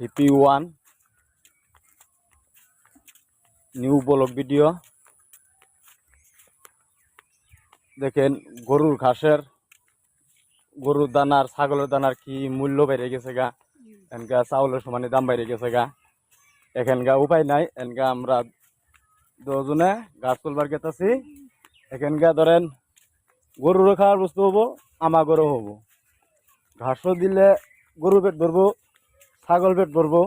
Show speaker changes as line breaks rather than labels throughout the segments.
Hippie one new blog video দেখেন গরুর ঘাসের, গরুর দানার, ছাগলের দানার কি মূল্য বেড়ে গেছে গা? এনকা চাউলের সমানে দাম বেড়ে গেছে গা। এখানকা উপায় নাই এনকা আমরা দুজনে গাছ তুলবার গেতেছি। এখানকা ধরেন গরুরও খাওয়ার বস্তু হব, আমাগরও হব। ঘাসও দিলে গরু পেট ভরবো ছাগল পেট ভরবো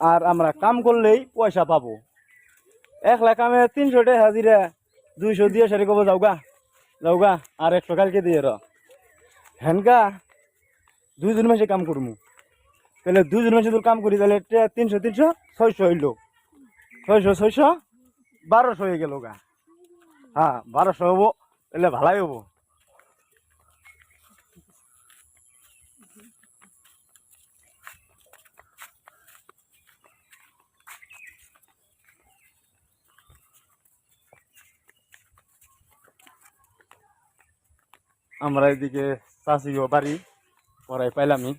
আর আমরা কাম করলেই পয়সা পাবো। এক লাখ আমি তিনশো টাকা হাজিরা দুইশো দিয়ে সেরে কব যাওগা যাওগা আর একশো কালকে দিয়ে র। হেনকা দুইজন মাসে কাম করব তাহলে দুইজন মাসে তোর কাম করি, তাহলে তিনশো তিনশো, ছয়শো হইল। ছয়শো ছয়শো, বারোশো হয়ে গেল গা। হ্যাঁ বারোশো হব, তাহলে ভালাই হব। আমরা এদিকে চাষিও বাড়ি পড়াই পাইলামই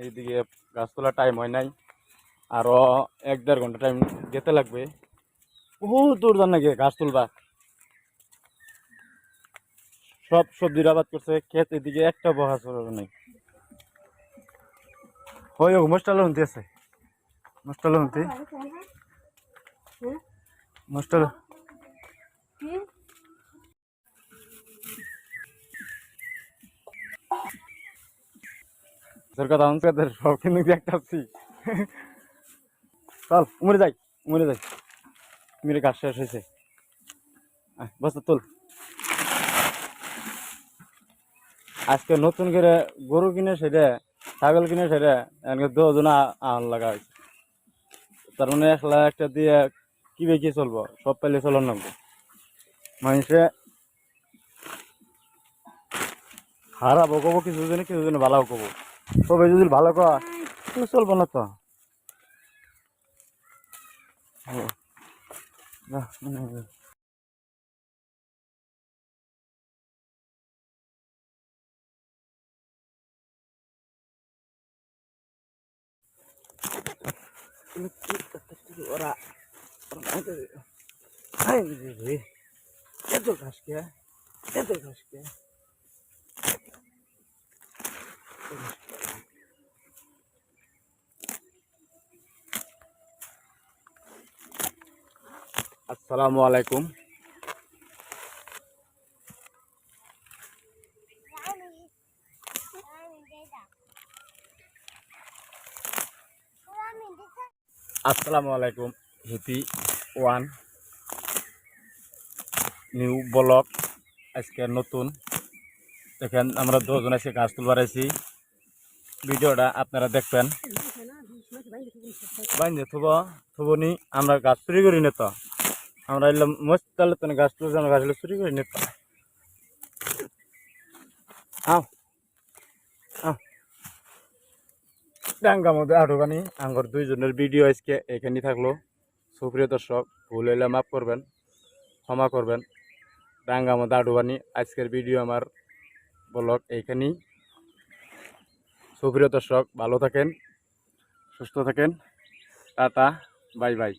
এইদিকে গাছ তোলার টাইম হয় নাই আরও এক দেড় ঘণ্টা টাইম যেতে লাগবে। বহুত দূর যান নাকি গাছ তুলবা। সব সবজির আবাদ করছে ক্ষেত এদিকে একটা বহা চলে নাই। হয় মোস্টাল হুনতে আছে। মোস্টাল হুনতে মোস্টাল তোর কথা আমি তোদের সব কিন্তু আছি। চল, উমরে যাই উমরে যাই। মেরে কাজ শেষ হয়েছে। বস্তা তোল। আজকে নতুন করে গরু কিনে সেটা ছাগল কিনে সেটা দুজন আহন লাগা হয়েছে। তার মানে এক লাখ একটা দিয়ে কি বেঁকে চলবো? সব পেলে চলন লাগবে মানুষে খারাপও কবো কিছু জনে কিছু জনে ভালো কবো সবাই যদি ভালো কর তাহলে চলবো না তো। ও, না, না, না, না। ওরা এত ঘাস কে? এত ঘাস কে? আসসালামু আলাইকুম। আসসালামু আলাইকুম হিপি ওয়ান নিউ ব্লক আজকে নতুন। দেখেন, আমরা দুজন আজকে গাছ তুলবার আছি ভিডিওটা আপনারা দেখবেন। বাইন্দে থুব, থুবনি, আমরা গাছ চুরি করি না তো। আমরা এলাম মস্ত তাহলে তো গাছ তুলছি আমরা গাছ চুরি করি না তো আও। ডাঙ্গা মধ্যে আঠোকানি আঙ্গর দুইজনের ভিডিও আজকে এখানে থাকল। সুপ্রিয় দর্শক, ভুল হইলে মাফ করবেন, ক্ষমা করবেন। ডাঙ্গা মধ্যে আঠোকানি আজকের ভিডিও আমার ব্লগ এইখানেই। সুপ্রিয় দর্শক, ভালো থাকেন, সুস্থ থাকেন। Tata, bye bye.